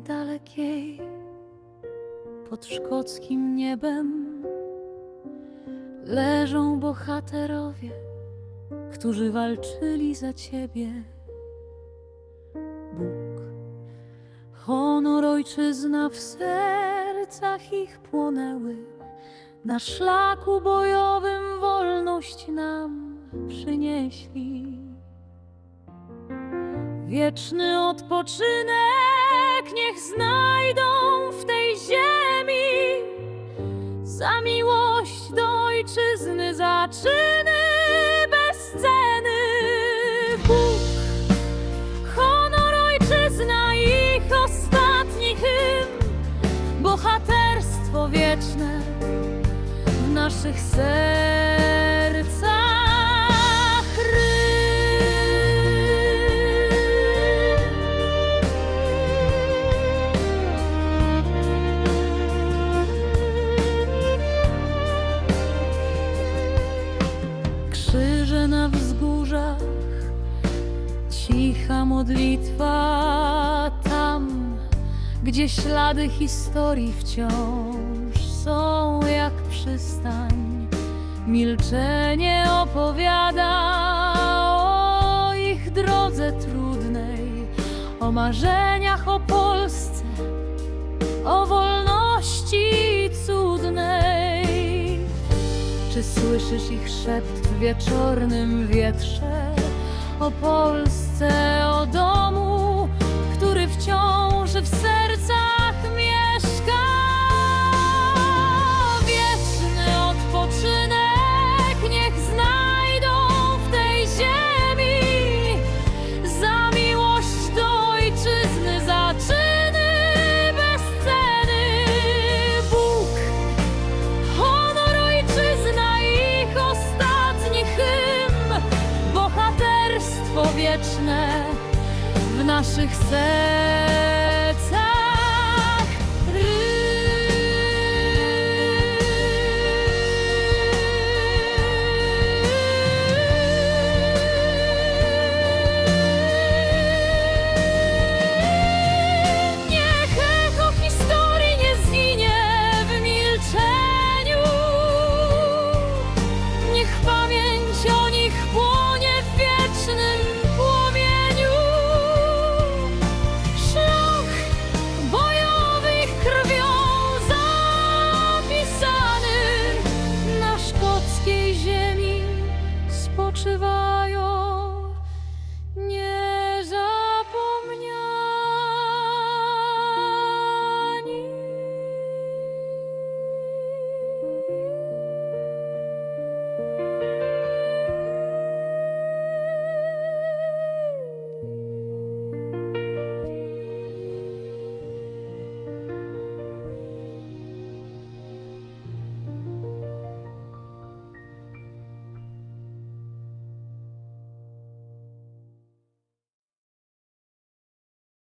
dalekiej, pod szkockim niebem leżą bohaterowie, którzy walczyli za ciebie. Bóg, honor, ojczyzna w sercach ich płonęły, na szlaku bojowym wolność nam przynieśli. Wieczny odpoczynek niech znajdą w tej ziemi. Za miłość do ojczyzny, za czyny bez ceny. Bóg, honor, ojczyzna, ich ostatni hymn. Bohaterstwo wieczne w naszych sercach modlitwa tam, gdzie ślady historii wciąż są jak przystań. Milczenie opowiada o ich drodze trudnej, o marzeniach o Polsce, o wolności cudnej. Czy słyszysz ich szept w wieczornym wietrze o Polsce, o domu, który wciąż w sercach wieczne w naszych sercach.